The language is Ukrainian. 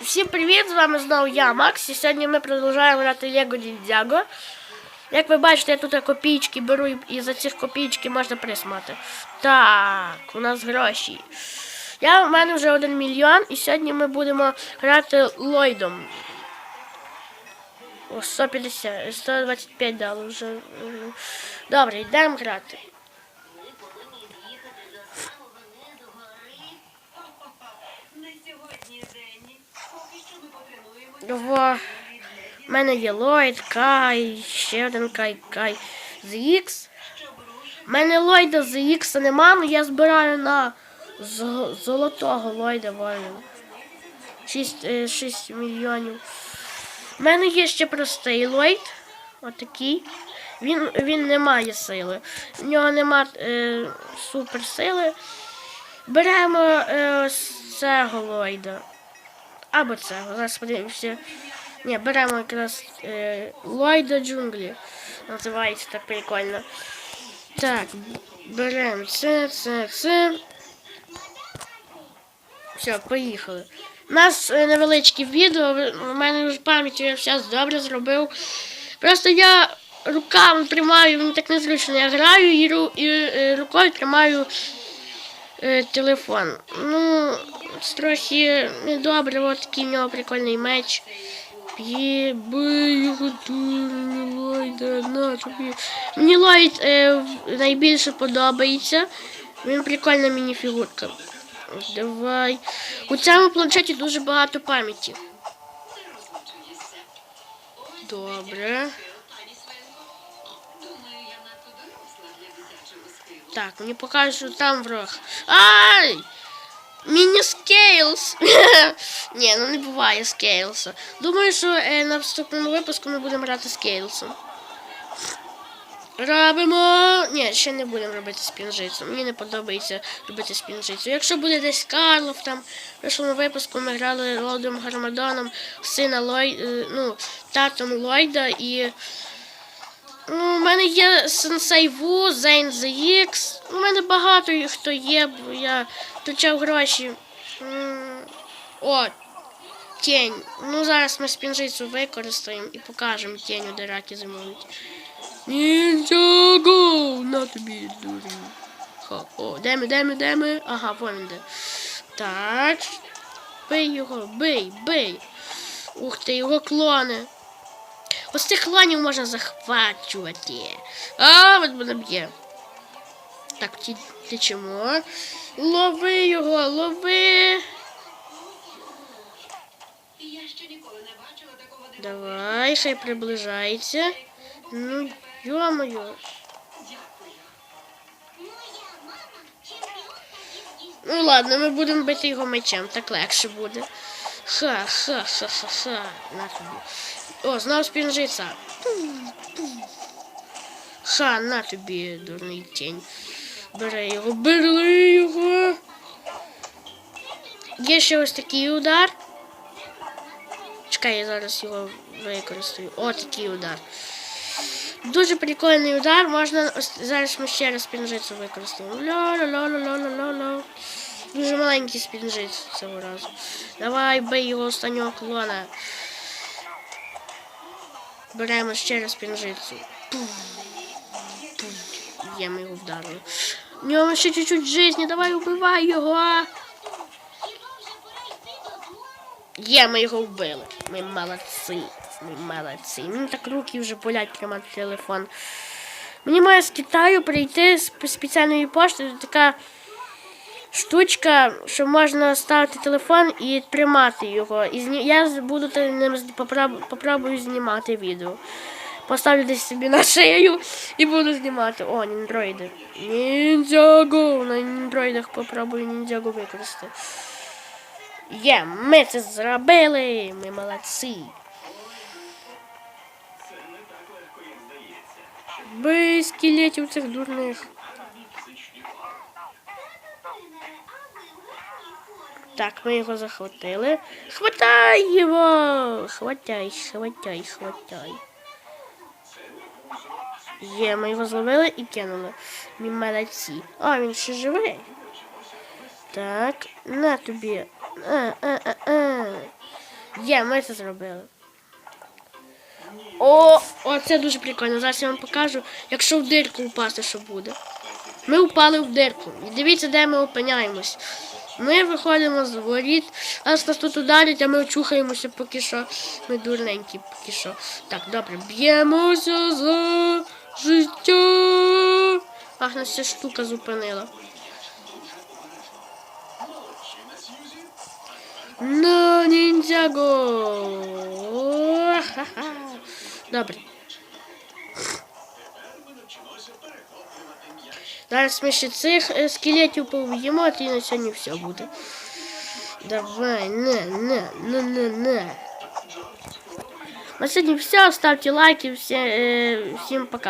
Всім привіт! З вами знову я, Макс. І сьогодні ми продовжуємо грати Lego Ninjago. Як ви бачите, я тут копійки беру і- за ці копійки можна приз мати. Так, у нас гроші. Я, у мене вже один мільйон, і сьогодні ми будемо грати Ллойдом. О, 150, 125 дали вже. Добре, йдемо грати. Во. У мене є Ллойд, Кай, ще один Кай, Кай. ZX. У мене Ллойда ZX нема, але я збираю на золотого Ллойда Вольна. 6, 6 мільйонів. У мене є ще простий Ллойд. Отакий. Він, він не має сили. В нього нема е, суперсили. Беремо е, цього Ллойда. Або цього. Зараз подивимося. Ні, беремо якраз е, Ллойда джунглі. Називається так прикольно. Так, беремо це, це, це. Все, поїхали. У нас е, невеличке відео, у мене в пам'яті я все добре зробив. Просто я руками тримаю, мені так незручно. Я граю і, е, рукою тримаю е, телефон. Ну, це трохи недобре, от такий в нього прикольний меч. Мені Ллойд е, найбільше подобається. Він прикольна мініфігурка. Давай. У цьому планшеті дуже багато пам'яті. Добре. Так, мені покажуть, що там ворог. Ай! Міні-скейлс! Ні, ну не буває скейлса. Думаю, що е, на наступному випуску ми будемо грати з Кейлсом. Робимо. Ні, ще не будемо робити спінжицю. Мені не подобається робити спінжицю. Якщо буде десь Карлов, там в прошлому випуску ми грали Лодом Гармадоном, сина Лой, е, ну, татом Ллойда і. Ну, у мене є Сенсей Ву, Зейн ZX. У мене багато їх хто є, бо я втрачав гроші. О, тінь. Ну, зараз ми спінжицю використаємо і покажемо тінь, де раки зимують. Ніндзяго! На тобі, дурень. О, де ми, де ми, де ми? Ага, вон де. Так. Бий його, бий, бий. Ух ти, його клони. Ось цих клонів можна захвачувати. А, от мене б'є. Так, течемо. Лови його, лови. Я ще. Давай, хай приближається. Ну, йо-моє. Ну ладно, ми будемо бити його мечем, так легше буде. Ха-ха-ха-ха-ха. На тобі. О, знову спінжиця. Ха, на тобі, дурний тінь. Бери його, бери його. Є ще ось такий удар. Чекай, я зараз його використаю. О, такий удар. Дуже прикольний удар. Можна зараз ми ще раз спінжицю використаємо. Ля-ля-ля-ля-ля-ля-ля. Дуже маленький спінжиць цього разу. Давай, бий його останнього клона. Беремо ще раз. Пуф. Пуф. Є, ми його вдарили. У нього ще чуть-чуть житті, давай убивай його. Є, ми його вбили. Ми молодці. Ми молодці. Мені так руки вже болять тримати телефон. Мені має з Китаю прийти з спеціальної пошти така штучка, що можна ставити телефон і тримати його. І зні... Я буду ним попроб... попробую знімати відео. Поставлю десь собі на шию і буду знімати. О, ніндроїди. Ніндзяго. На ніндроїдах попробую ніндзяго використати. Є, ми це зробили. Ми молодці. Бий скелетів цих дурних. Так, ми його захватили. Хватай його! Хватай, хватай, хватай. Є, ми його зловили і кинули. Ми. А, він ще живий. Так, на тобі. А, а, а, а. Є, ми це зробили. О, о, це дуже прикольно. Зараз я вам покажу, якщо в дирку впасти, що буде. Ми впали в дирку. І дивіться, де ми опиняємось. Ми виходимо з воріт, нас нас тут ударять, а ми очухаємося поки що. Ми дурненькі поки що. Так, добре, б'ємося за життя. Ах, нас ця штука зупинила. На ніндзяго. Добре. Зараз ми ще цих е, скелетів пов'їмо, і на сьогодні все буде. Давай, не, не, не, не, не. На сьогодні все. Ставте лайки, всі, е, всім пока.